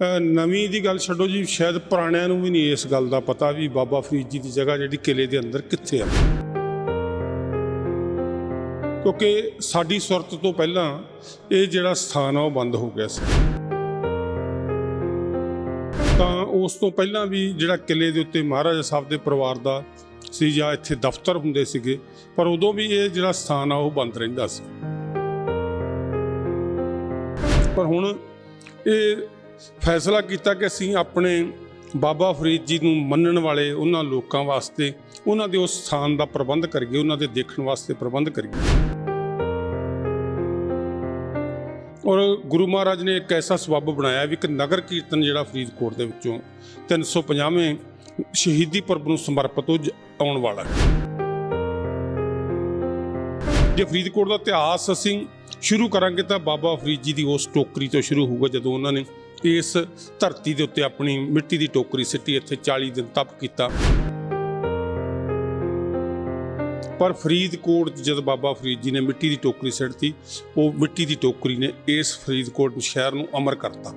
ਨਵੀਂ ਦੀ ਗੱਲ ਛੱਡੋ ਜੀ, ਸ਼ਾਇਦ ਪੁਰਾਣਿਆਂ ਨੂੰ ਵੀ ਨਹੀਂ ਇਸ ਗੱਲ ਦਾ ਪਤਾ ਵੀ ਬਾਬਾ ਫਰੀਦ ਜੀ ਦੀ ਜਗ੍ਹਾ ਜਿਹੜੀ ਕਿਲੇ ਦੇ ਅੰਦਰ ਕਿੱਥੇ ਆ। ਕਿਉਂਕਿ ਸਾਡੀ ਸੁਰਤ ਤੋਂ ਪਹਿਲਾਂ ਇਹ ਜਿਹੜਾ ਸਥਾਨ ਆ, ਉਹ ਬੰਦ ਹੋ ਗਿਆ ਸੀ। ਤਾਂ ਉਸ ਤੋਂ ਪਹਿਲਾਂ ਵੀ ਜਿਹੜਾ ਕਿਲੇ ਦੇ ਉੱਤੇ ਮਹਾਰਾਜਾ ਸਾਹਿਬ ਦੇ ਪਰਿਵਾਰ ਦਾ ਸੀ ਜਾਂ ਇੱਥੇ ਦਫ਼ਤਰ ਹੁੰਦੇ ਸੀਗੇ, ਪਰ ਉਦੋਂ ਵੀ ਇਹ ਜਿਹੜਾ ਸਥਾਨ ਆ, ਉਹ ਬੰਦ ਰਹਿੰਦਾ ਸੀ। ਪਰ ਹੁਣ ਇਹ ਫੈਸਲਾ ਕੀਤਾ ਕਿ ਅਸੀਂ ਆਪਣੇ ਬਾਬਾ ਫਰੀਦ ਜੀ ਨੂੰ ਮੰਨਣ ਵਾਲੇ ਉਹਨਾਂ ਲੋਕਾਂ ਵਾਸਤੇ, ਉਹਨਾਂ ਦੇ ਉਸ ਸਥਾਨ ਦਾ ਪ੍ਰਬੰਧ ਕਰੀਏ, ਉਹਨਾਂ ਦੇ ਦੇਖਣ ਵਾਸਤੇ ਪ੍ਰਬੰਧ ਕਰੀਏ। ਔਰ ਗੁਰੂ ਮਹਾਰਾਜ ਨੇ ਇੱਕ ਐਸਾ ਸਬੱਬ ਬਣਾਇਆ ਵੀ ਇੱਕ ਨਗਰ ਕੀਰਤਨ ਜਿਹੜਾ ਫਰੀਦਕੋਟ ਦੇ ਵਿੱਚੋਂ 350ਵੇਂ ਸ਼ਹੀਦੀ ਪਰਬ ਨੂੰ ਸਮਰਪਿਤ ਹੋ ਆਉਣ ਵਾਲਾ ਹੈ। ਜੇ ਫਰੀਦਕੋਟ ਦਾ ਇਤਿਹਾਸ ਅਸੀਂ ਸ਼ੁਰੂ ਕਰਾਂਗੇ ਤਾਂ ਬਾਬਾ ਫਰੀਦ ਜੀ ਦੀ ਉਸ ਟੋਕਰੀ ਤੋਂ ਸ਼ੁਰੂ ਹੋਊਗਾ ਜਦੋਂ ਉਹਨਾਂ ਨੇ ਇਸ ਧਰਤੀ ਦੇ ਉੱਤੇ ਆਪਣੀ ਮਿੱਟੀ ਦੀ ਟੋਕਰੀ ਸਿੱਟੀ, ਇੱਥੇ 40 ਦਿਨ ਤਪ ਕੀਤਾ। ਪਰ ਫਰੀਦਕੋਟ 'ਚ ਜਦ ਬਾਬਾ ਫਰੀਦ ਜੀ ਨੇ ਮਿੱਟੀ ਦੀ ਟੋਕਰੀ ਸਿੱਟਤੀ, ਉਹ ਮਿੱਟੀ ਦੀ ਟੋਕਰੀ ਨੇ ਇਸ ਫਰੀਦਕੋਟ ਸ਼ਹਿਰ ਨੂੰ ਅਮਰ ਕਰਤਾ।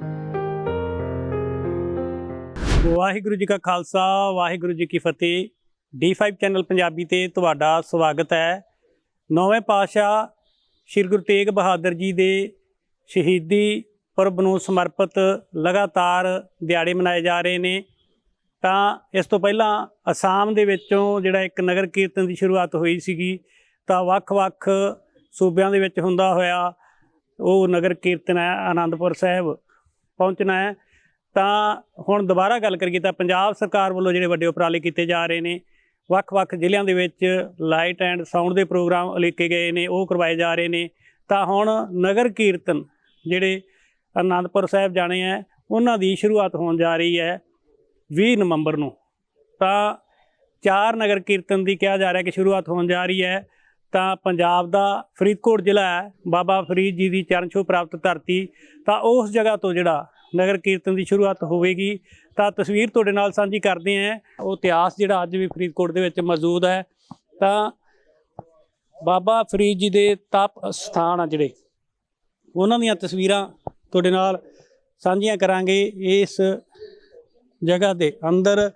ਵਾਹਿਗੁਰੂ ਜੀ ਕਾ ਖਾਲਸਾ, ਵਾਹਿਗੁਰੂ ਜੀ ਕੀ ਫਤਿਹ। D5 ਚੈਨਲ ਪੰਜਾਬੀ ਤੇ ਤੁਹਾਡਾ ਸਵਾਗਤ ਹੈ। ਨੌਵੇਂ ਪਾਤਸ਼ਾਹ ਸ੍ਰੀ ਗੁਰੂ ਤੇਗ ਬਹਾਦਰ ਜੀ ਦੇ ਸ਼ਹੀਦੀ ਪੁਰਬ ਨੂੰ ਸਮਰਪਿਤ ਲਗਾਤਾਰ ਦਿਹਾੜੇ ਮਨਾਏ ਜਾ ਰਹੇ ਨੇ। ਤਾਂ ਇਸ ਤੋਂ ਪਹਿਲਾਂ ਅਸਾਮ ਦੇ ਵਿੱਚੋਂ ਜਿਹੜਾ ਇੱਕ ਨਗਰ ਕੀਰਤਨ ਦੀ ਸ਼ੁਰੂਆਤ ਹੋਈ ਸੀਗੀ, ਤਾਂ ਵੱਖ-ਵੱਖ ਸੂਬਿਆਂ ਦੇ ਵਿੱਚ ਹੁੰਦਾ ਹੋਇਆ ਉਹ ਨਗਰ ਕੀਰਤਨ ਹੈ, ਆਨੰਦਪੁਰ ਸਾਹਿਬ ਪਹੁੰਚਣਾ ਹੈ। ਤਾਂ ਹੁਣ ਦੁਬਾਰਾ ਗੱਲ ਕਰੀਏ ਤਾਂ ਪੰਜਾਬ ਸਰਕਾਰ ਵੱਲੋਂ ਜਿਹੜੇ ਵੱਡੇ ਉਪਰਾਲੇ ਕੀਤੇ ਜਾ ਰਹੇ ਨੇ, ਵੱਖ-ਵੱਖ ਜ਼ਿਲ੍ਹਿਆਂ ਦੇ ਵਿੱਚ ਲਾਈਟ ਐਂਡ ਸਾਊਂਡ ਦੇ ਪ੍ਰੋਗਰਾਮ ਲਿਖੇ ਗਏ ਨੇ, ਉਹ ਕਰਵਾਏ ਜਾ ਰਹੇ ਨੇ। ਤਾਂ ਹੁਣ ਨਗਰ ਕੀਰਤਨ ਜਿਹੜੇ ਅਨੰਦਪੁਰ ਸਾਹਿਬ ਜਾਣੇ ਹੈ ਉਹਨਾਂ ਦੀ ਸ਼ੁਰੂਆਤ ਹੋਣ ਜਾ ਰਹੀ ਹੈ 20 ਨਵੰਬਰ ਨੂੰ। ਤਾਂ ਚਾਰ ਨਗਰ ਕੀਰਤਨ ਦੀ ਕਿਹਾ ਜਾ ਰਿਹਾ ਕਿ ਸ਼ੁਰੂਆਤ ਹੋਣ ਜਾ ਰਹੀ ਹੈ। ਤਾਂ ਪੰਜਾਬ ਦਾ ਫਰੀਦਕੋਟ ਜ਼ਿਲ੍ਹਾ ਹੈ। ਬਾਬਾ ਫਰੀਦ ਜੀ ਦੀ ਚਰਨ ਛੋਹ ਪ੍ਰਾਪਤ ਧਰਤੀ। ਤਾਂ ਉਸ ਜਗ੍ਹਾ ਤੋਂ ਜਿਹੜਾ ਨਗਰ ਕੀਰਤਨ ਦੀ ਸ਼ੁਰੂਆਤ ਹੋਵੇਗੀ। ਤਾਂ ਤਸਵੀਰ ਤੁਹਾਡੇ ਨਾਲ ਸਾਂਝੀ ਕਰਦੇ ਆਂ ਉਹ ਇਤਿਹਾਸ ਜਿਹੜਾ ਅੱਜ ਵੀ ਫਰੀਦਕੋਟ ਦੇ ਵਿੱਚ ਮੌਜੂਦ ਹੈ। ਤਾਂ ਬਾਬਾ ਫਰੀਦ ਜੀ ਦੇ ਤਪ ਸਥਾਨ ਆ ਜਿਹੜੇ। ਉਹਨਾਂ ਦੀਆਂ ਤਸਵੀਰਾਂ ਤੁਹਾਡੇ ਨਾਲ ਸਾਂਝੀਆਂ ਕਰਾਂਗੇ ਇਸ ਜਗ੍ਹਾ ਦੇ ਅੰਦਰ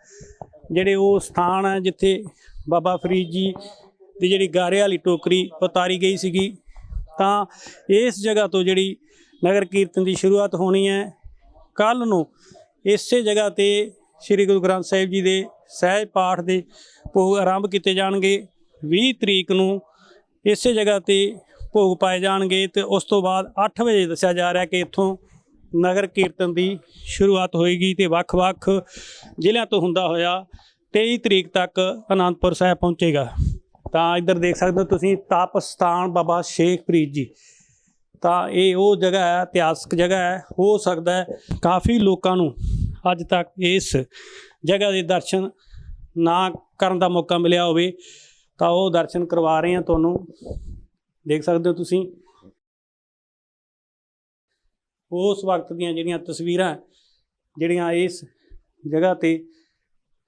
ਜਿਹੜੇ ਉਹ ਸਥਾਨ ਹੈ ਜਿੱਥੇ ਬਾਬਾ ਫਰੀਦ ਜੀ ਦੀ ਜਿਹੜੀ ਗਾਰੇ ਵਾਲੀ ਟੋਕਰੀ ਉਤਾਰੀ ਗਈ ਸੀਗੀ, ਤਾਂ ਇਸ ਜਗ੍ਹਾ ਤੋਂ ਜਿਹੜੀ ਨਗਰ ਕੀਰਤਨ ਦੀ ਸ਼ੁਰੂਆਤ ਹੋਣੀ ਹੈ। ਕੱਲ ਨੂੰ ਇਸੇ ਜਗ੍ਹਾ ਤੇ ਸ੍ਰੀ ਗੁਰੂ ਗ੍ਰੰਥ ਸਾਹਿਬ ਜੀ ਦੇ ਸਹਿਜ ਪਾਠ ਦੇ ਭੋਗ ਆਰੰਭ ਕੀਤੇ ਜਾਣਗੇ। 20 ਤਰੀਕ ਨੂੰ ਇਸੇ ਜਗ੍ਹਾ ਤੇ ਭੋਗ ਪਾਏ ਜਾਣਗੇ ਤੇ ਉਸ ਤੋਂ ਬਾਅਦ 8 ਵਜੇ ਦੱਸਿਆ ਜਾ ਰਿਹਾ ਕਿ ਇੱਥੋਂ ਨਗਰ ਕੀਰਤਨ ਦੀ ਸ਼ੁਰੂਆਤ ਹੋਏਗੀ ਤੇ ਵੱਖ-ਵੱਖ ਜ਼ਿਲ੍ਹਿਆਂ ਤੋਂ ਹੁੰਦਾ ਹੋਇਆ 23 ਤਰੀਕ ਤੱਕ ਅਨੰਦਪੁਰ ਸਾਹਿਬ ਪਹੁੰਚੇਗਾ। ਤਾਂ ਇੱਧਰ ਦੇਖ ਸਕਦੇ ਹੋ ਤੁਸੀਂ ਤਪ ਸਥਾਨ ਬਾਬਾ ਸ਼ੇਖ ਫਰੀਦ ਜੀ। ਤਾਂ ਇਹ ਉਹ ਜਗ੍ਹਾ ਹੈ, ਇਤਿਹਾਸਕ ਜਗ੍ਹਾ ਹੈ, ਹੋ ਸਕਦਾ ਹੈ ਕਾਫੀ ਲੋਕਾਂ ਨੂੰ ਅੱਜ ਤੱਕ ਇਸ ਜਗ੍ਹਾ ਦੇ ਦਰਸ਼ਨ ਨਾ ਕਰਨ ਦਾ ਮੌਕਾ ਮਿਲਿਆ ਹੋਵੇ। ਤਾਂ ਉਹ ਦਰਸ਼ਨ ਕਰਵਾ ਰਹੇ ਹਾਂ ਤੁਹਾਨੂੰ। ਦੇਖ ਸਕਦੇ ਹੋ ਤੁਸੀਂ। ਉਸ ਵਕਤ ਦੀਆਂ ਜਿਹੜੀਆਂ ਤਸਵੀਰਾਂ, ਜਿਹੜੀਆਂ ਇਸ ਜਗ੍ਹਾ ਤੇ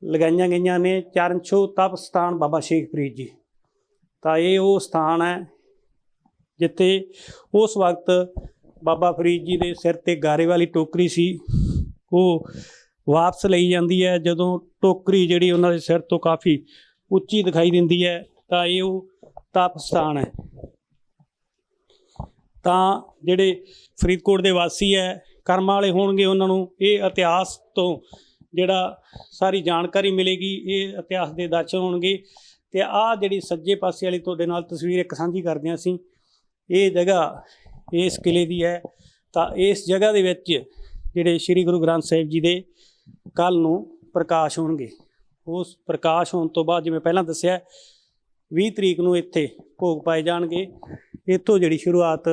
ਲਗਾਈਆਂ ਗਈਆਂ ਨੇ, ਚਰਨ ਛੋਹ ਤਪ ਸਥਾਨ ਬਾਬਾ ਸ਼ੇਖ ਫਰੀਦ ਜੀ। ਤਾਂ ਇਹ ਉਹ ਸਥਾਨ ਹੈ, ਜਿੱਥੇ ਉਸ ਵਕਤ ਬਾਬਾ ਫਰੀਦ ਜੀ ਦੇ ਸਿਰ ਤੇ ਗਾਰੇ ਵਾਲੀ ਟੋਕਰੀ ਸੀ। ਉਹ ਵਾਪਸ ਲਈ ਜਾਂਦੀ ਹੈ, ਜਦੋਂ ਟੋਕਰੀ ਜਿਹੜੀ ਉਹਨਾਂ ਦੇ ਸਿਰ ਤੋਂ ਕਾਫੀ ਉੱਚੀ ਦਿਖਾਈ ਦਿੰਦੀ ਹੈ, ਤਾਂ ਇਹ ਉਹ ਤਪ ਸਥਾਨ ਹੈ। ਤਾਂ ਜਿਹੜੇ ਫਰੀਦਕੋਟ ਦੇ ਵਾਸੀ ਹੈ, ਕਰਮਾਂ ਵਾਲੇ ਹੋਣਗੇ ਉਹਨਾਂ ਨੂੰ ਇਹ ਇਤਿਹਾਸ ਤੋਂ ਜਿਹੜਾ ਸਾਰੀ ਜਾਣਕਾਰੀ ਮਿਲੇਗੀ, ਇਹ ਇਤਿਹਾਸ ਦੇ ਦਰਸ਼ਨ ਹੋਣਗੇ। ਤੇ ਆਹ ਜਿਹੜੀ ਸੱਜੇ ਪਾਸੇ ਵਾਲੀ ਤੁਹਾਡੇ ਨਾਲ ਤਸਵੀਰ ਇੱਕ ਸਾਂਝੀ ਕਰਦੇ ਹਾਂ ਅਸੀਂ। ਇਹ ਜਗ੍ਹਾ ਇਸ ਕਿਲੇ ਦੀ ਹੈ। ਤਾਂ ਇਸ ਜਗ੍ਹਾ ਦੇ ਵਿੱਚ ਜਿਹੜੇ ਸ੍ਰੀ ਗੁਰੂ ਗ੍ਰੰਥ ਸਾਹਿਬ ਜੀ ਦੇ ਕੱਲ ਨੂੰ ਪ੍ਰਕਾਸ਼ ਹੋਣਗੇ। ਉਸ ਪ੍ਰਕਾਸ਼ ਹੋਣ ਤੋਂ ਬਾਅਦ ਜਿਵੇਂ ਪਹਿਲਾਂ ਦੱਸਿਆ 20 ਤਰੀਕ ਨੂੰ ਇੱਥੇ ਭੋਗ ਪਾਏ ਜਾਣਗੇ। ਇੱਥੋਂ ਜਿਹੜੀ ਸ਼ੁਰੂਆਤ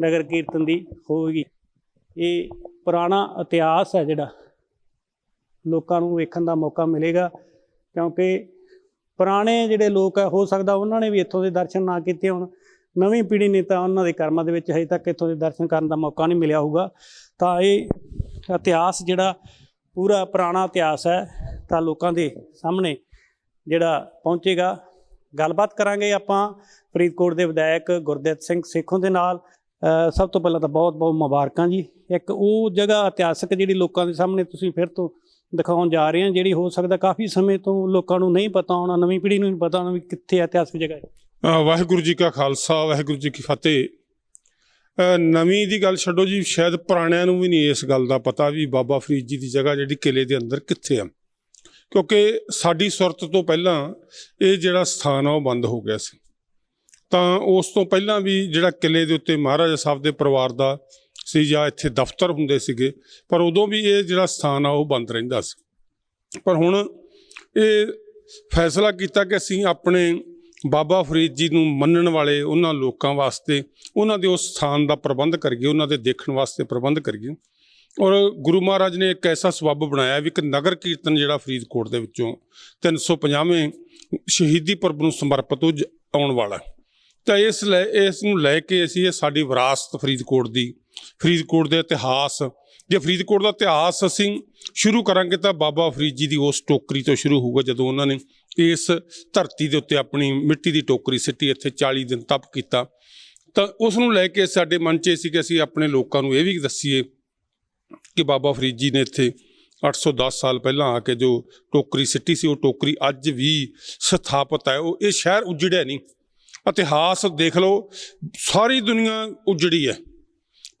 ਨਗਰ ਕੀਰਤਨ ਦੀ ਹੋਵੇਗੀ। ਇਹ ਪੁਰਾਣਾ ਇਤਿਹਾਸ ਹੈ ਜਿਹੜਾ ਲੋਕਾਂ ਨੂੰ ਵੇਖਣ ਦਾ ਮੌਕਾ ਮਿਲੇਗਾ, ਕਿਉਂਕਿ ਪੁਰਾਣੇ ਜਿਹੜੇ ਲੋਕ ਹੈ ਹੋ ਸਕਦਾ ਉਹਨਾਂ ਨੇ ਵੀ ਇੱਥੋਂ ਦੇ ਦਰਸ਼ਨ ਨਾ ਕੀਤੇ ਹੋਣ। ਨਵੀਂ ਪੀੜ੍ਹੀ ਨੇ ਤਾਂ ਉਹਨਾਂ ਦੇ ਕਰਮਾਂ ਦੇ ਵਿੱਚ ਹਜੇ ਤੱਕ ਇੱਥੋਂ ਦੇ ਦਰਸ਼ਨ ਕਰਨ ਦਾ ਮੌਕਾ ਨਹੀਂ ਮਿਲਿਆ ਹੋਊਗਾ। ਤਾਂ ਇਹ ਇਤਿਹਾਸ ਜਿਹੜਾ ਪੂਰਾ ਪੁਰਾਣਾ ਇਤਿਹਾਸ ਹੈ ਤਾਂ ਲੋਕਾਂ ਦੇ ਸਾਹਮਣੇ ਜਿਹੜਾ ਪਹੁੰਚੇਗਾ। ਗੱਲਬਾਤ ਕਰਾਂਗੇ ਆਪਾਂ ਫਰੀਦਕੋਟ ਦੇ ਵਿਧਾਇਕ ਗੁਰਦੇਵ ਸਿੰਘ ਸੇਖੋਂ ਦੇ ਨਾਲ। ਸਭ ਤੋਂ ਪਹਿਲਾਂ ਤਾਂ ਬਹੁਤ ਬਹੁਤ ਮੁਬਾਰਕਾਂ ਜੀ। ਇੱਕ ਉਹ ਜਗ੍ਹਾ ਇਤਿਹਾਸਕ ਜਿਹੜੀ ਲੋਕਾਂ ਦੇ ਸਾਹਮਣੇ ਤੁਸੀਂ ਫਿਰ ਤੋਂ ਦਿਖਾਉਣ ਜਾ ਰਹੇ ਹਾਂ, ਜਿਹੜੀ ਹੋ ਸਕਦਾ ਕਾਫੀ ਸਮੇਂ ਤੋਂ ਲੋਕਾਂ ਨੂੰ ਨਹੀਂ ਪਤਾ ਹੋਣਾ, ਨਵੀਂ ਪੀੜ੍ਹੀ ਨੂੰ ਨਹੀਂ ਪਤਾ ਹੋਣਾ ਵੀ ਕਿੱਥੇ ਇਤਿਹਾਸਕ ਜਗ੍ਹਾ ਹੈ। ਵਾਹਿਗੁਰੂ ਜੀ ਕਾ ਖਾਲਸਾ, ਵਾਹਿਗੁਰੂ ਜੀ ਕੀ ਫਤਿਹ। ਨਵੀਂ ਦੀ ਗੱਲ ਛੱਡੋ ਜੀ, ਸ਼ਾਇਦ ਪੁਰਾਣਿਆਂ ਨੂੰ ਵੀ ਨਹੀਂ ਇਸ ਗੱਲ ਦਾ ਪਤਾ ਵੀ ਬਾਬਾ ਫਰੀਦ ਜੀ ਦੀ ਜਗ੍ਹਾ ਜਿਹੜੀ ਕਿਲੇ ਦੇ ਅੰਦਰ ਕਿੱਥੇ ਆ। ਕਿਉਂਕਿ ਸਾਡੀ ਸੁਰਤ ਤੋਂ ਪਹਿਲਾਂ ਇਹ ਜਿਹੜਾ ਸਥਾਨ ਆ ਉਹ ਬੰਦ ਹੋ ਗਿਆ ਸੀ। ਤਾਂ ਉਸ ਤੋਂ ਪਹਿਲਾਂ ਵੀ ਜਿਹੜਾ ਕਿਲੇ ਦੇ ਉੱਤੇ ਮਹਾਰਾਜਾ ਸਾਹਿਬ ਦੇ ਪਰਿਵਾਰ ਦਾ ਸੀ ਜਾਂ ਇੱਥੇ ਦਫ਼ਤਰ ਹੁੰਦੇ ਸੀਗੇ, ਪਰ ਉਦੋਂ ਵੀ ਇਹ ਜਿਹੜਾ ਸਥਾਨ ਆ ਉਹ ਬੰਦ ਰਹਿੰਦਾ ਸੀ। ਪਰ ਹੁਣ ਇਹ ਫੈਸਲਾ ਕੀਤਾ ਕਿ ਅਸੀਂ ਆਪਣੇ ਬਾਬਾ ਫਰੀਦ ਜੀ ਨੂੰ ਮੰਨਣ ਵਾਲੇ ਉਹਨਾਂ ਲੋਕਾਂ ਵਾਸਤੇ, ਉਹਨਾਂ ਦੇ ਉਸ ਸਥਾਨ ਦਾ ਪ੍ਰਬੰਧ ਕਰੀਏ, ਉਹਨਾਂ ਦੇ ਦੇਖਣ ਵਾਸਤੇ ਪ੍ਰਬੰਧ ਕਰੀਏ। ਔਰ ਗੁਰੂ ਮਹਾਰਾਜ ਨੇ ਇੱਕ ਐਸਾ ਸਬੱਬ ਬਣਾਇਆ ਵੀ ਇੱਕ ਨਗਰ ਕੀਰਤਨ ਜਿਹੜਾ ਫਰੀਦਕੋਟ ਦੇ ਵਿੱਚੋਂ 350ਵੇਂ ਸ਼ਹੀਦੀ ਪਰਬ ਨੂੰ ਸਮਰਪਿਤ ਹੋ ਜ- ਆਉਣ ਵਾਲਾ ਤਾਂ ਇਸ ਲੈ, ਇਸ ਨੂੰ ਲੈ ਕੇ ਅਸੀਂ ਇਹ ਸਾਡੀ ਵਿਰਾਸਤ ਫਰੀਦਕੋਟ ਦੀ, ਫਰੀਦਕੋਟ ਦੇ ਇਤਿਹਾਸ, ਜੇ ਫਰੀਦਕੋਟ ਦਾ ਇਤਿਹਾਸ ਅਸੀਂ ਸ਼ੁਰੂ ਕਰਾਂਗੇ ਤਾਂ ਬਾਬਾ ਫਰੀਦ ਜੀ ਦੀ ਉਸ ਟੋਕਰੀ ਤੋਂ ਸ਼ੁਰੂ ਹੋਊਗਾ ਜਦੋਂ ਉਹਨਾਂ ਨੇ ਇਸ ਧਰਤੀ ਦੇ ਉੱਤੇ ਆਪਣੀ ਮਿੱਟੀ ਦੀ ਟੋਕਰੀ ਸਿੱਟੀ, ਇੱਥੇ 40 ਦਿਨ ਤਪ ਕੀਤਾ। ਤਾਂ ਉਸ ਨੂੰ ਲੈ ਕੇ ਸਾਡੇ ਮਨ 'ਚ ਇਹ ਸੀ ਕਿ ਅਸੀਂ ਆਪਣੇ ਲੋਕਾਂ ਨੂੰ ਇਹ ਵੀ ਦੱਸੀਏ ਕਿ ਬਾਬਾ ਫਰੀਦ ਜੀ ਨੇ ਇੱਥੇ 810 ਸਾਲ ਪਹਿਲਾਂ ਆ ਕੇ ਜੋ ਟੋਕਰੀ ਸਿੱਟੀ ਸੀ, ਉਹ ਟੋਕਰੀ ਅੱਜ ਵੀ ਸਥਾਪਿਤ ਹੈ। ਉਹ, ਇਹ ਸ਼ਹਿਰ ਉਜੜਿਆ ਨਹੀਂ। ਇਤਿਹਾਸ ਦੇਖ ਲਓ, ਸਾਰੀ ਦੁਨੀਆ ਉਜੜੀ ਹੈ।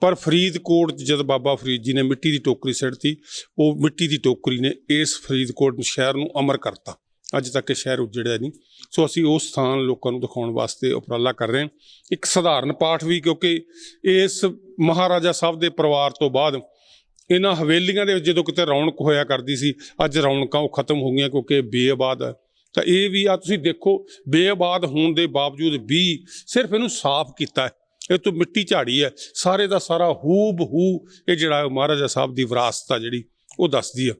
ਪਰ ਫਰੀਦਕੋਟ 'ਚ ਜਦ ਬਾਬਾ ਫਰੀਦ ਜੀ ਨੇ ਮਿੱਟੀ ਦੀ ਟੋਕਰੀ ਸਿੱਟਤੀ, ਉਹ ਮਿੱਟੀ ਦੀ ਟੋਕਰੀ ਨੇ ਇਸ ਫਰੀਦਕੋਟ ਸ਼ਹਿਰ ਨੂੰ ਅਮਰ ਕਰਤਾ। ਅੱਜ ਤੱਕ ਇਹ ਸ਼ਹਿਰ ਉਜੜਿਆ ਨਹੀਂ। ਸੋ ਅਸੀਂ ਉਹ ਸਥਾਨ ਲੋਕਾਂ ਨੂੰ ਦਿਖਾਉਣ ਵਾਸਤੇ ਉਪਰਾਲਾ ਕਰ ਰਹੇ ਹਾਂ। ਇੱਕ ਸਧਾਰਨ ਪਾਠ ਵੀ, ਕਿਉਂਕਿ ਇਸ ਮਹਾਰਾਜਾ ਸਾਹਿਬ ਦੇ ਪਰਿਵਾਰ ਤੋਂ ਬਾਅਦ ਇਹਨਾਂ ਹਵੇਲੀਆਂ ਦੇ ਵਿੱਚ ਜਦੋਂ ਕਿਤੇ ਰੌਣਕ ਹੋਇਆ ਕਰਦੀ ਸੀ, ਅੱਜ ਰੌਣਕਾਂ ਉਹ ਖਤਮ ਹੋ ਗਈਆਂ ਕਿਉਂਕਿ ਇਹ ਬੇਆਬਾਦ ਹੈ। ਤਾਂ ਇਹ ਵੀ ਆ, ਤੁਸੀਂ ਦੇਖੋ, ਬੇਆਬਾਦ ਹੋਣ ਦੇ ਬਾਵਜੂਦ ਵੀ ਸਿਰਫ ਇਹਨੂੰ ਸਾਫ਼ ਕੀਤਾ ਹੈ। ਇਹ ਤੋਂ ਮਿੱਟੀ ਝਾੜੀ ਹੈ। ਸਾਰੇ ਦਾ ਸਾਰਾ ਹੂਬ ਹੂ ਇਹ ਜਿਹੜਾ ਮਹਾਰਾਜਾ ਸਾਹਿਬ ਦੀ ਵਿਰਾਸਤ ਆ ਜਿਹੜੀ, ਉਹ ਦੱਸਦੀ ਆ।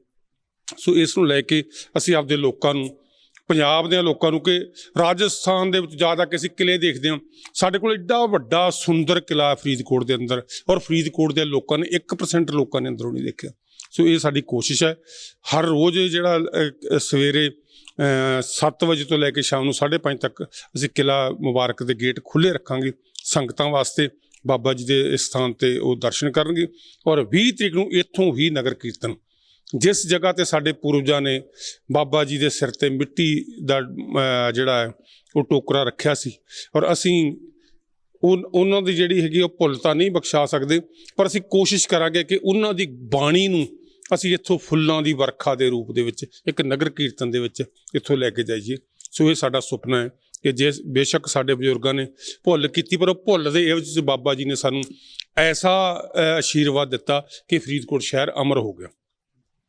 ਸੋ ਇਸ ਨੂੰ ਲੈ ਕੇ ਅਸੀਂ ਆਪਦੇ ਲੋਕਾਂ ਨੂੰ ਪੰਜਾਬ ਦੇ ਲੋਕਾਂ ਨੂੰ ਕਿ ਰਾਜਸਥਾਨ ਦੇ ਵਿੱਚ ਜ਼ਿਆਦਾ ਕਿ ਅਸੀਂ ਕਿਲੇ ਦੇਖਦੇ ਹਾਂ। ਸਾਡੇ ਕੋਲ ਇੱਡਾ ਵੱਡਾ ਸੁੰਦਰ ਕਿਲਾ ਫਰੀਦਕੋਟ ਦੇ ਅੰਦਰ ਔਰ ਫਰੀਦਕੋਟ ਦੇ ਲੋਕਾਂ ਨੇ 1% ਲੋਕਾਂ ਨੇ ਅੰਦਰੋਂ ਨਹੀਂ ਦੇਖਿਆ। ਸੋ ਇਹ ਸਾਡੀ ਕੋਸ਼ਿਸ਼ ਹੈ। ਹਰ ਰੋਜ਼ ਜਿਹੜਾ ਸਵੇਰੇ 7 ਵਜੇ ਤੋਂ ਲੈ ਕੇ ਸ਼ਾਮ ਨੂੰ 5:30 ਤੱਕ ਅਸੀਂ ਕਿਲਾ ਮੁਬਾਰਕ ਦੇ ਗੇਟ ਖੁੱਲੇ ਰੱਖਾਂਗੇ। ਸੰਗਤਾਂ ਵਾਸਤੇ ਬਾਬਾ ਜੀ ਦੇ ਇਸ ਸਥਾਨ ਤੇ ਉਹ ਦਰਸ਼ਨ ਕਰਨਗੇ ਔਰ 20 ਤਰੀਕ ਨੂੰ ਇੱਥੋਂ ਹੀ ਨਗਰ ਕੀਰਤਨ ਜਿਸ ਜਗ੍ਹਾ ਤੇ ਸਾਡੇ ਪੂਰਵਜਾਂ ਨੇ ਬਾਬਾ ਜੀ ਦੇ ਸਿਰ ਤੇ ਮਿੱਟੀ ਦਾ ਜਿਹੜਾ ਹੈ, ਉਹ ਟੋਕਰਾ ਰੱਖਿਆ ਸੀ ਔਰ ਅਸੀਂ ਉਹ ਉਹਨਾਂ ਦੀ ਜਿਹੜੀ ਹੈਗੀ ਉਹ ਭੁੱਲ ਤਾਂ ਨਹੀਂ ਬਖਸ਼ਾ ਸਕਦੇ, ਪਰ ਅਸੀਂ ਕੋਸ਼ਿਸ਼ ਕਰਾਂਗੇ ਕਿ ਉਹਨਾਂ ਦੀ ਬਾਣੀ ਨੂੰ ਅਸੀਂ ਇੱਥੋਂ ਫੁੱਲਾਂ ਦੀ ਵਰਖਾ ਦੇ ਰੂਪ ਦੇ ਵਿੱਚ, ਇੱਕ ਨਗਰ ਕੀਰਤਨ ਦੇ ਵਿੱਚ ਇੱਥੋਂ ਲੈ ਕੇ ਜਾਈਏ। ਸੋ ਇਹ ਸਾਡਾ ਸੁਪਨਾ ਹੈ ਕਿ ਜੇ ਬੇਸ਼ੱਕ ਸਾਡੇ ਬਜ਼ੁਰਗਾਂ ਨੇ ਭੁੱਲ ਕੀਤੀ, ਪਰ ਉਹ ਭੁੱਲ ਦੇ ਇਹੋ ਜਿਹੇ ਬਾਬਾ ਜੀ ਨੇ ਸਾਨੂੰ ਐਸਾ ਆਸ਼ੀਰਵਾਦ ਦਿੱਤਾ ਕਿ ਫਰੀਦਕੋਟ ਸ਼ਹਿਰ ਅਮਰ ਹੋ ਗਿਆ।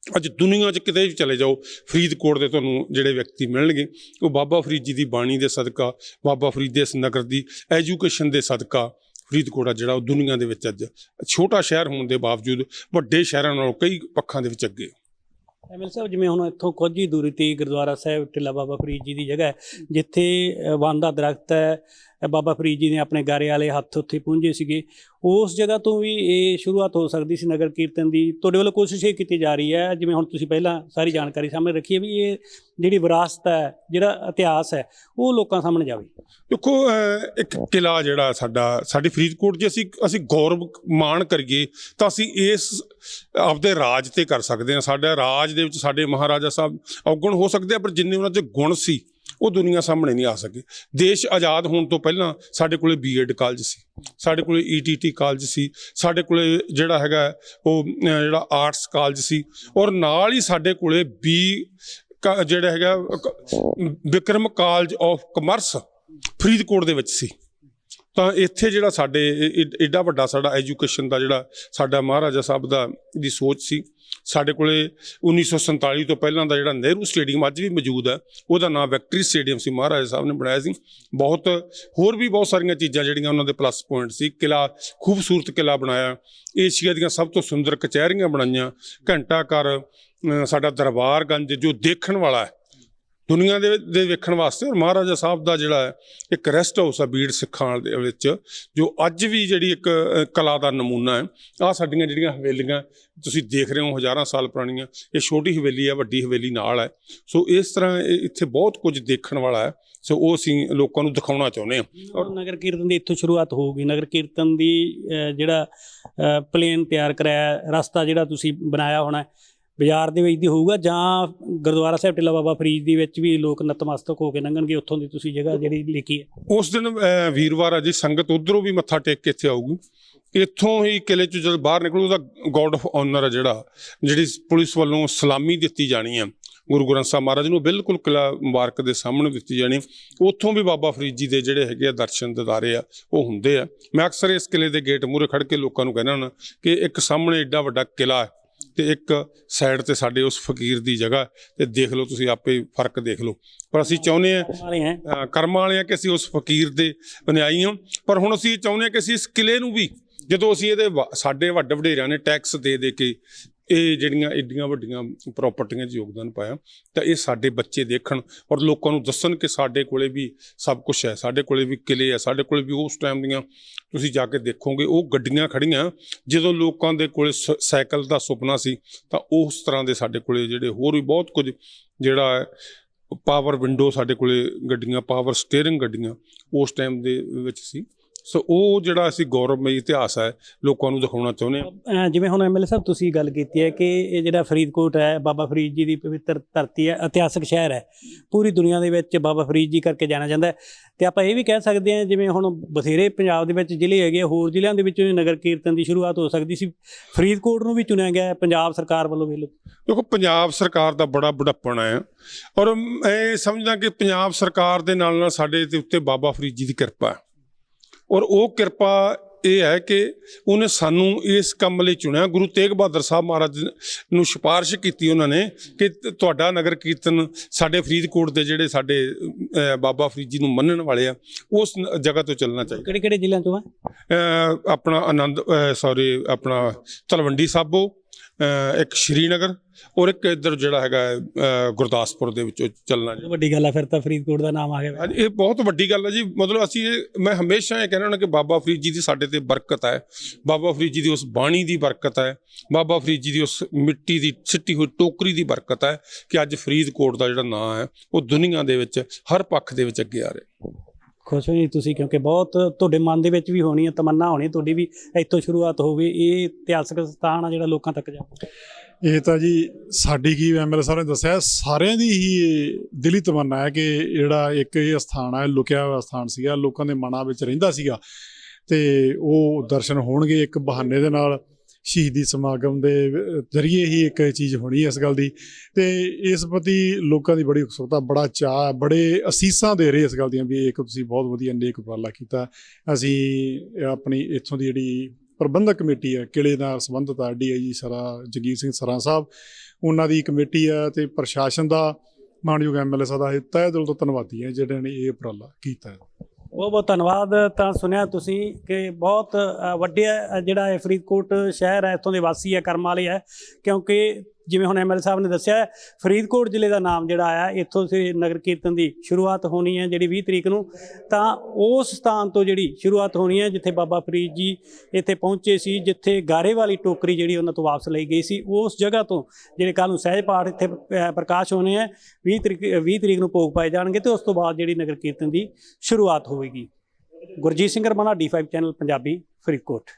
ਅੱਜ ਦੁਨੀਆ 'ਚ ਕਿਤੇ ਵੀ ਚਲੇ ਜਾਓ ਫਰੀਦਕੋਟ ਦੇ ਤੁਹਾਨੂੰ ਜਿਹੜੇ ਵਿਅਕਤੀ ਮਿਲਣਗੇ ਉਹ ਬਾਬਾ ਫਰੀਦ ਜੀ ਦੀ ਬਾਣੀ ਦੇ ਸਦਕਾ ਬਾਬਾ ਫਰੀਦ ਦੇ ਇਸ ਨਗਰ ਦੀ ਐਜੂਕੇਸ਼ਨ ਦੇ ਸਦਕਾ ਫਰੀਦਕੋਟ ਆ ਜਿਹੜਾ ਉਹ ਦੁਨੀਆ ਦੇ ਵਿੱਚ ਅੱਜ ਛੋਟਾ ਸ਼ਹਿਰ ਹੋਣ ਦੇ ਬਾਵਜੂਦ ਵੱਡੇ ਸ਼ਹਿਰਾਂ ਨਾਲੋਂ ਕਈ ਪੱਖਾਂ ਦੇ ਵਿੱਚ ਅੱਗੇ ਹੈ। ਐਮਐਲ ਸਾਹਿਬ ਜਿਵੇਂ ਹੁਣ ਇੱਥੋਂ ਕੁਝ ਹੀ ਦੂਰੀ ਤੇ ਗੁਰਦੁਆਰਾ ਸਾਹਿਬ ਟਿੱਲਾ ਬਾਬਾ ਫਰੀਦ ਜੀ ਦੀ ਜਗ੍ਹਾ ਹੈ ਜਿੱਥੇ ਅ, ਦਾ ਦਰਖਤ ਹੈ ਬਾਬਾ ਫਰੀਦ ਜੀ ਨੇ ਆਪਣੇ ਗਾਰੇ ਵਾਲੇ ਹੱਥ ਉੱਥੇ ਪਹੁੰਚੇ ਸੀਗੇ। ਉਸ ਜਗ੍ਹਾ ਤੋਂ ਵੀ ਇਹ ਸ਼ੁਰੂਆਤ ਹੋ ਸਕਦੀ ਸੀ ਨਗਰ ਕੀਰਤਨ ਦੀ। ਤੁਹਾਡੇ ਵੱਲੋਂ ਕੋਸ਼ਿਸ਼ ਇਹ ਕੀਤੀ ਜਾ ਰਹੀ ਹੈ, ਜਿਵੇਂ ਹੁਣ ਤੁਸੀਂ ਪਹਿਲਾਂ ਸਾਰੀ ਜਾਣਕਾਰੀ ਸਾਹਮਣੇ ਰੱਖੀ ਹੈ ਵੀ ਇਹ ਜਿਹੜੀ ਵਿਰਾਸਤ ਹੈ, ਜਿਹੜਾ ਇਤਿਹਾਸ ਹੈ, ਉਹ ਲੋਕਾਂ ਸਾਹਮਣੇ ਜਾਵੇ। ਦੇਖੋ ਇੱਕ ਕਿਲਾ ਜਿਹੜਾ ਸਾਡਾ, ਸਾਡੀ ਫਰੀਦਕੋਟ ਜੇ ਅਸੀਂ ਅਸੀਂ ਗੌਰਵ ਮਾਣ ਕਰੀਏ, ਤਾਂ ਅਸੀਂ ਇਸ ਆਪਦੇ ਰਾਜ ਤੇ ਕਰ ਸਕਦੇ ਹਾਂ। ਸਾਡਾ ਰਾਜ ਦੇ ਵਿੱਚ ਸਾਡੇ ਮਹਾਰਾਜਾ ਸਾਹਿਬ ਔਗਣ ਹੋ ਸਕਦੇ ਆ, ਪਰ ਜਿੰਨੇ ਉਹਨਾਂ 'ਚ ਗੁਣ ਸੀ ਉਹ ਦੁਨੀਆ ਸਾਹਮਣੇ ਨਹੀਂ ਆ ਸਕੇ। ਦੇਸ਼ ਆਜ਼ਾਦ ਹੋਣ ਤੋਂ ਪਹਿਲਾਂ ਸਾਡੇ ਕੋਲੇ ਬੀਐਡ ਕਾਲਜ ਸੀ। ਸਾਡੇ ਕੋਲੇ ਈਟੀਟੀ ਕਾਲਜ ਸੀ। ਸਾਡੇ ਕੋਲੇ ਜਿਹੜਾ ਹੈਗਾ, ਉਹ ਜਿਹੜਾ ਆਰਟਸ ਕਾਲਜ ਸੀ। ਔਰ ਨਾਲ ਹੀ ਸਾਡੇ ਕੋਲੇ ਬੀ ਕ- ਜਿਹੜਾ ਹੈਗਾ Vikram college of commerce Faridkot ਦੇ ਵਿੱਚ ਸੀ। ਤਾਂ ਇੱਥੇ ਜਿਹੜਾ ਸਾਡੇ ਇਹ- ਵੱਡਾ ਸਾਡਾ ਐਜੂਕੇਸ਼ਨ ਦਾ ਜਿਹੜਾ ਸਾਡਾ ਮਹਾਰਾਜਾ ਸਾਹਿਬ ਦਾ ਦੀ ਸੋਚ ਸੀ, ਸਾਡੇ ਕੋਲੇ 1947 ਤੋਂ ਪਹਿਲਾਂ ਦਾ ਜਿਹੜਾ ਨਹਿਰੂ ਸਟੇਡੀਅਮ ਅੱਜ ਵੀ ਮੌਜੂਦ ਹੈ, ਉਹਦਾ ਨਾਮ ਵੈਕਟਰੀ ਸਟੇਡੀਅਮ ਸੀ, ਮਹਾਰਾਜਾ ਸਾਹਿਬ ਨੇ ਬਣਾਇਆ ਸੀ। ਬਹੁਤ, ਹੋਰ ਵੀ ਬਹੁਤ ਸਾਰੀਆਂ ਚੀਜ਼ਾਂ ਜਿਹੜੀਆਂ ਉਹਨਾਂ ਦੇ ਪਲੱਸ ਪੁਆਇੰਟ ਸੀ, ਕਿਲਾ, ਖੂਬਸੂਰਤ ਕਿਲਾ ਬਣਾਇਆ, ਏਸ਼ੀਆ ਦੀਆਂ ਸਭ ਤੋਂ ਸੁੰਦਰ ਕਚਹਿਰੀਆਂ ਬਣਾਈਆਂ, ਘੰਟਾ ਘਰ ਅਹ ਸਾਡਾ ਦਰਬਾਰਗੰਜ ਜੋ ਦੇਖਣ ਵਾਲਾ ਹੈ ਦੁਨੀਆ ਦੇ ਦੇ ਵੇਖਣ ਵਾਸਤੇ ਔਰ ਮਹਾਰਾਜਾ ਸਾਹਿਬ ਦਾ ਜਿਹੜਾ ਇੱਕ ਰੈਸਟ ਹਾਊਸ ਆ ਬੀੜ ਸਿੱਖਾਂ ਦੇ ਵਿੱਚ, ਜੋ ਅੱਜ ਵੀ ਜਿਹੜੀ ਇੱਕ ਕਲਾ ਦਾ ਨਮੂਨਾ ਹੈ। ਆ ਸਾਡੀਆਂ ਜਿਹੜੀਆਂ ਹਵੇਲੀਆਂ, ਤੁਸੀਂ ਦੇਖ ਰਹੇ ਹੋ ਹਜ਼ਾਰਾਂ ਸਾਲ ਪੁਰਾਣੀਆਂ, ਇਹ ਛੋਟੀ ਹਵੇਲੀ ਹੈ, ਵੱਡੀ ਹਵੇਲੀ ਨਾਲ ਹੈ। ਸੋ ਇਸ ਤਰ੍ਹਾਂ ਇਹ ਇੱਥੇ ਬਹੁਤ ਕੁਝ ਦੇਖਣ ਵਾਲਾ ਹੈ। ਸੋ ਉਹ ਅਸੀਂ ਲੋਕਾਂ ਨੂੰ ਦਿਖਾਉਣਾ ਚਾਹੁੰਦੇ ਹਾਂ। ਔਰ ਨਗਰ ਕੀਰਤਨ ਦੀ ਇੱਥੋਂ ਸ਼ੁਰੂਆਤ ਹੋਊਗੀ। ਨਗਰ ਕੀਰਤਨ ਦੀ ਜਿਹੜਾ ਪਲੇਨ ਤਿਆਰ ਕਰਾਇਆ, ਰਸਤਾ ਜਿਹੜਾ ਤੁਸੀਂ ਬਣਾਇਆ ਹੋਣਾ ਬਾਜ਼ਾਰ ਦੇ ਵਿੱਚ ਦੀ ਹੋਊਗਾ ਜਾਂ ਗੁਰਦੁਆਰਾ ਸਾਹਿਬ ਟਿੱਲਾ ਬਾਬਾ ਫਰੀਦ ਦੇ ਵਿੱਚ ਵੀ ਲੋਕ ਨਤਮਸਤਕ ਹੋ ਕੇ ਲੰਘਣਗੇ, ਉੱਥੋਂ ਦੀ ਤੁਸੀਂ ਜਗ੍ਹਾ ਜਿਹੜੀ ਲਿਖੀ ਹੈ। ਉਸ ਦਿਨ ਵੀਰਵਾਰ ਆ ਜੀ, ਸੰਗਤ ਉਧਰੋਂ ਵੀ ਮੱਥਾ ਟੇਕ ਕੇ ਇੱਥੇ ਆਊਗੀ। ਇੱਥੋਂ ਹੀ ਕਿਲੇ ਚ ਜਦ ਬਾਹਰ ਨਿਕਲੂ, ਉਹਦਾ ਗਾਰਡ ਆਫ ਆਨਰ ਆ ਜਿਹੜਾ, ਜਿਹੜੀ ਪੁਲਿਸ ਵੱਲੋਂ ਸਲਾਮੀ ਦਿੱਤੀ ਜਾਣੀ ਆ ਗੁਰੂ ਗ੍ਰੰਥ ਸਾਹਿਬ ਮਹਾਰਾਜ ਨੂੰ ਬਿਲਕੁਲ ਕਿਲਾ ਮੁਬਾਰਕ ਦੇ ਸਾਹਮਣੇ ਦਿੱਤੀ ਜਾਣੀ। ਉੱਥੋਂ ਵੀ ਬਾਬਾ ਫਰੀਦ ਜੀ ਦੇ ਜਿਹੜੇ ਹੈਗੇ ਆ ਦਰਸ਼ਨ ਦਿਦਾਰੇ ਆ, ਉਹ ਹੁੰਦੇ ਆ। ਮੈਂ ਅਕਸਰ ਇਸ ਕਿਲੇ ਦੇ ਗੇਟ ਮੂਹਰੇ ਖੜ ਕੇ ਲੋਕਾਂ ਨੂੰ ਕਹਿੰਦਾ ਹੁੰਦਾ ਕਿ ਇੱਕ ਸਾਹਮਣੇ ਏਡਾ ਵੱਡਾ ਕਿਲਾ ਹੈ। ਤੇ ਇੱਕ ਸਾਈਡ ਤੇ ਸਾਡੇ ਉਸ ਫਕੀਰ ਦੀ ਜਗ੍ਹਾ ਤੇ ਦੇਖ ਲਓ ਤੁਸੀਂ ਆਪੇ ਫ਼ਰਕ ਦੇਖ ਲਓ। ਪਰ ਅਸੀਂ ਚਾਹੁੰਦੇ ਆ ਕਰਮਾਂ ਵਾਲੇ ਆ ਕਿ ਅਸੀਂ ਉਸ ਫਕੀਰ ਦੇ ਅਨੁਆਈ ਹਾਂ। ਪਰ ਹੁਣ ਅਸੀਂ ਚਾਹੁੰਦੇ ਹਾਂ ਕਿ ਅਸੀਂ ਇਸ ਕਿਲੇ ਨੂੰ ਵੀ ਜਦੋਂ ਅਸੀਂ ਇਹਦੇ ਸਾਡੇ ਵੱਡੇ ਵਡੇਰਿਆਂ ਨੇ ਟੈਕਸ ਦੇ ਦੇ ਕੇ ਇਹ ਜਿਹੜੀਆਂ ਏਡੀਆਂ ਵੱਡੀਆਂ ਪ੍ਰਾਪਰਟੀਆਂ 'ਚ ਯੋਗਦਾਨ ਪਾਇਆ, ਤਾਂ ਇਹ ਸਾਡੇ ਬੱਚੇ ਦੇਖਣ ਔਰ ਲੋਕਾਂ ਨੂੰ ਦੱਸਣ ਕਿ ਸਾਡੇ ਕੋਲੇ ਵੀ ਸਭ ਕੁਝ ਹੈ, ਸਾਡੇ ਕੋਲੇ ਵੀ ਕਿਲੇ ਹੈ, ਸਾਡੇ ਕੋਲੇ ਵੀ ਉਸ ਟਾਈਮ ਦੀਆਂ ਤੁਸੀਂ ਜਾ ਕੇ ਦੇਖੋਗੇ, ਉਹ ਗੱਡੀਆਂ ਖੜੀਆਂ ਜਦੋਂ ਲੋਕਾਂ ਦੇ ਕੋਲੇ ਸ- ਸਾਈਕਲ ਦਾ ਸੁਪਨਾ ਸੀ, ਤਾਂ ਉਸ ਤਰ੍ਹਾਂ ਦੇ ਸਾਡੇ ਕੋਲੇ ਜਿਹੜੇ ਹੋਰ ਵੀ ਬਹੁਤ ਕੁਝ ਜਿਹੜਾ ਹੈ ਪਾਵਰ ਵਿੰਡੋ ਸਾਡੇ ਕੋਲੇ ਗੱਡੀਆਂ ਪਾਵਰ ਸਟੀਅਰਿੰਗ ਗੱਡੀਆਂ ਉਸ ਟਾਈਮ ਦੇ ਵਿੱਚ ਸੀ। ਸੋ ਉਹ ਜਿਹੜਾ ਅਸੀਂ ਗੌਰਵਮਈ ਇਤਿਹਾਸ ਹੈ ਲੋਕਾਂ ਨੂੰ ਦਿਖਾਉਣਾ ਚਾਹੁੰਦੇ ਹਾਂ। ਜਿਵੇਂ ਹੁਣ ਐਮਐਲਏ ਸਾਹਿਬ ਤੁਸੀਂ ਗੱਲ ਕੀਤੀ ਹੈ ਕਿ ਇਹ ਜਿਹੜਾ ਫਰੀਦਕੋਟ ਹੈ ਬਾਬਾ ਫਰੀਦ ਜੀ ਦੀ ਪਵਿੱਤਰ ਧਰਤੀ ਹੈ ਇਤਿਹਾਸਕ ਸ਼ਹਿਰ ਹੈ। ਪੂਰੀ ਦੁਨੀਆ ਦੇ ਵਿੱਚ ਬਾਬਾ ਫਰੀਦ ਜੀ ਕਰਕੇ ਜਾਣਿਆ ਜਾਂਦਾ ਤੇ ਆਪਾਂ ਇਹ ਵੀ ਕਹਿ ਸਕਦੇ ਹਾਂ ਜਿਵੇਂ ਹੁਣ ਬਥੇਰੇ ਪੰਜਾਬ ਦੇ ਵਿੱਚ ਜ਼ਿਲ੍ਹੇ ਹੈਗੇ ਹੋਰ ਜ਼ਿਲ੍ਹਿਆਂ ਦੇ ਵਿੱਚ ਵੀ ਨਗਰ ਕੀਰਤਨ ਦੀ ਸ਼ੁਰੂਆਤ ਹੋ ਸਕਦੀ ਸੀ। ਫਰੀਦਕੋਟ ਨੂੰ ਵੀ ਚੁਣਿਆ ਗਿਆ ਪੰਜਾਬ ਸਰਕਾਰ ਵੱਲੋਂ ਵੇਖ ਲਓ। ਦੇਖੋ ਪੰਜਾਬ ਸਰਕਾਰ ਦਾ ਬੜਾ ਬੜਾਪਣ ਹੈ ਔਰ ਮੈਂ ਸਮਝਦਾ ਕਿ ਪੰਜਾਬ ਸਰਕਾਰ ਦੇ ਨਾਲ ਨਾਲ ਸਾਡੇ ਦੇ ਉੱਤੇ ਬਾਬਾ ਫਰੀਦ ਜੀ ਦੀ ਕਿਰਪਾ ਹੈ। ਔਰ ਉਹ ਕਿਰਪਾ ਇਹ ਹੈ ਕਿ ਉਹਨੇ ਸਾਨੂੰ ਇਸ ਕੰਮ ਲਈ ਚੁਣਿਆ। ਗੁਰੂ ਤੇਗ ਬਹਾਦਰ ਸਾਹਿਬ ਮਹਾਰਾਜ ਨੂੰ ਸਿਫਾਰਿਸ਼ ਕੀਤੀ ਉਹਨਾਂ ਨੇ ਕਿ ਤੁਹਾਡਾ ਨਗਰ ਕੀਰਤਨ ਸਾਡੇ ਫਰੀਦਕੋਟ ਦੇ ਜਿਹੜੇ ਸਾਡੇ ਬਾਬਾ ਫਰੀਦ ਜੀ ਨੂੰ ਮੰਨਣ ਵਾਲੇ ਆ ਉਸ ਜਗ੍ਹਾ ਤੋਂ ਚੱਲਣਾ ਚਾਹੀਦਾ। ਕਿਹੜੇ ਕਿਹੜੇ ਜ਼ਿਲ੍ਹਿਆਂ ਤੋਂ ਹੈ ਅਹ ਆਪਣਾ ਆਨੰਦ ਸੌਰੀ ਆਪਣਾ ਤਲਵੰਡੀ ਸਾਬੋ ਇੱਕ ਸ਼੍ਰੀਨਗਰ ਔਰ ਇੱਕ ਇੱਧਰ ਜਿਹੜਾ ਹੈਗਾ ਹੈ, ਗੁਰਦਾਸਪੁਰ ਦੇ ਵਿੱਚੋਂ ਚੱਲਣਾ ਜੀ। ਵੱਡੀ ਗੱਲ ਹੈ ਫਿਰ ਤਾਂ ਫਰੀਦਕੋਟ ਦਾ ਨਾਮ ਆ ਗਿਆ। ਇਹ ਬਹੁਤ ਵੱਡੀ ਗੱਲ ਹੈ ਜੀ। ਮਤਲਬ ਅਸੀਂ ਮੈਂ ਹਮੇਸ਼ਾ ਇਹ ਕਹਿਣਾ ਹੁੰਦਾ ਕਿ ਬਾਬਾ ਫਰੀਦ ਜੀ ਦੀ ਸਾਡੇ ਤੇ ਬਰਕਤ ਹੈ ਬਾਬਾ ਫਰੀਦ ਜੀ ਦੀ ਉਸ ਬਾਣੀ ਦੀ ਬਰਕਤ ਹੈ ਬਾਬਾ ਫਰੀਦ ਜੀ ਦੀ ਉਸ ਮਿੱਟੀ ਦੀ ਸਿੱਟੀ ਹੋਈ ਟੋਕਰੀ ਦੀ ਬਰਕਤ ਹੈ ਕਿ ਅੱਜ ਫਰੀਦਕੋਟ ਦਾ ਜਿਹੜਾ ਨਾਂ ਹੈ ਉਹ ਦੁਨੀਆ ਦੇ ਵਿੱਚ ਹਰ ਪੱਖ ਦੇ ਵਿੱਚ ਅੱਗੇ ਆ ਰਿਹਾ। ਖੁਸ਼ ਹੋ ਜੀ ਤੁਸੀਂ, ਕਿਉਂਕਿ ਬਹੁਤ ਤੁਹਾਡੇ ਮਨ ਦੇ ਵਿੱਚ ਵੀ ਹੋਣੀ ਹੈ ਤਮੰਨਾ ਹੋਣੀ ਤੁਹਾਡੀ ਵੀ, ਇੱਥੋਂ ਸ਼ੁਰੂਆਤ ਹੋਵੇ, ਇਹ ਇਤਿਹਾਸਕ ਸਥਾਨ ਆ ਜਿਹੜਾ ਲੋਕਾਂ ਤੱਕ ਜਾਊਗਾ ਇਹ ਤਾਂ ਜੀ ਸਾਡੀ ਕੀ ਐਮਐਲਏ ਸਾਹਿਬ ਨੇ ਦੱਸਿਆ, ਸਾਰਿਆਂ ਦੀ ਹੀ ਇਹ ਦਿਲੀ ਤਮੰਨਾ ਹੈ ਕਿ ਜਿਹੜਾ ਇੱਕ ਇਹ ਸਥਾਨ ਹੈ ਲੁਕਿਆ ਹੋਇਆ ਸਥਾਨ ਸੀਗਾ, ਲੋਕਾਂ ਦੇ ਮਨਾਂ ਵਿੱਚ ਰਹਿੰਦਾ ਸੀਗਾ। ਤੇ ਉਹ ਦਰਸ਼ਨ ਹੋਣਗੇ ਇੱਕ ਬਹਾਨੇ ਦੇ ਨਾਲ। ਸ਼ਹੀਦੀ ਸਮਾਗਮ ਦੇ ਜ਼ਰੀਏ ਹੀ ਇੱਕ ਇਹ ਚੀਜ਼ ਹੋਣੀ ਇਸ ਗੱਲ ਦੀ। ਤੇ ਇਸ ਪ੍ਰਤੀ ਲੋਕਾਂ ਦੀ ਬੜੀ ਉਤਸੁਕਤਾ, ਬੜਾ ਚਾਅ, ਬੜੇ ਅਸੀਸਾਂ ਦੇ ਰਹੇ ਇਸ ਗੱਲ ਦੀਆਂ ਵੀ ਇਹ ਇੱਕ ਤੁਸੀਂ ਬਹੁਤ ਵਧੀਆ ਨੇਕ ਉਪਰਾਲਾ ਕੀਤਾ। ਅਸੀਂ ਆਪਣੀ ਇੱਥੋਂ ਦੀ ਜਿਹੜੀ ਪ੍ਰਬੰਧਕ ਕਮੇਟੀ ਹੈ, ਕਿਲੇ ਨਾਲ ਸੰਬੰਧਿਤ ਆ ਡੀਆਈਜੀ ਸਰਾ, ਜਗੀਰ ਸਿੰਘ ਸਰਾ ਸਾਹਿਬ, ਉਹਨਾਂ ਦੀ ਕਮੇਟੀ ਆ ਤੇ ਪ੍ਰਸ਼ਾਸਨ ਦਾ ਮਾਨਯੋਗ ਐਮਐਲਏ ਸਾਹਿਬ ਦਾ ਇਹ ਤਹਿ ਦਿਲ ਤੋਂ ਧੰਨਵਾਦੀ ਹੈ, ਜਿਹੜੇ ਨੇ ਇਹ ਉਪਰਾਲਾ ਕੀਤਾ ਹੈ। ਬਹੁਤ ਬਹੁਤ ਧੰਨਵਾਦ। ਤਾਂ ਸੁਣਿਆ ਤੁਸੀਂ ਕਿ ਬਹੁਤ ਵੱਡੇ ਜਿਹੜਾ ਹੈ ਫਰੀਦਕੋਟ ਸ਼ਹਿਰ ਹੈ, ਇੱਥੋਂ ਦੇ ਵਾਸੀ ਹੈ, ਕਰਮ ਵਾਲੇ ਹੈ, ਕਿਉਂਕਿ ਜਿਵੇਂ ਹੁਣ ਐਮਐਲ ਸਾਹਿਬ ਨੇ ਦੱਸਿਆ, ਫਰੀਦਕੋਟ ਜ਼ਿਲ੍ਹੇ ਦਾ ਨਾਮ ਜਿਹੜਾ ਆਇਆ, ਇੱਥੋਂ ਸੇ ਨਗਰ ਕੀਰਤਨ ਦੀ ਸ਼ੁਰੂਆਤ ਹੋਣੀ ਹੈ ਜਿਹੜੀ 20 ਤਰੀਕ ਨੂੰ। ਤਾਂ ਉਸ ਸਥਾਨ ਤੋਂ ਜਿਹੜੀ ਸ਼ੁਰੂਆਤ ਹੋਣੀ ਹੈ, ਜਿੱਥੇ ਬਾਬਾ ਫਰੀਦ ਜੀ ਇੱਥੇ ਪਹੁੰਚੇ ਸੀ, ਜਿੱਥੇ ਗਾਰੇ ਵਾਲੀ ਟੋਕਰੀ ਜਿਹੜੀ ਉਹਨਾਂ ਤੋਂ ਵਾਪਸ ਲਈ ਗਈ ਸੀ, ਉਸ ਜਗ੍ਹਾ ਤੋਂ ਜਿਹੜੇ ਕੱਲ ਨੂੰ ਸਹਿਜ ਪਾਠ ਇੱਥੇ ਪ੍ਰਕਾਸ਼ ਹੋਣੇ ਹੈ 20 ਤਰੀਕ 20 ਤਰੀਕ ਨੂੰ ਭੋਗ ਪਾਏ ਜਾਣਗੇ ਤੇ ਉਸ ਤੋਂ ਬਾਅਦ ਜਿਹੜੀ ਨਗਰ ਕੀਰਤਨ ਦੀ ਸ਼ੁਰੂਆਤ ਹੋਵੇਗੀ। Gurjeet Singh Ramana D five channel Punjabi, Faridkot.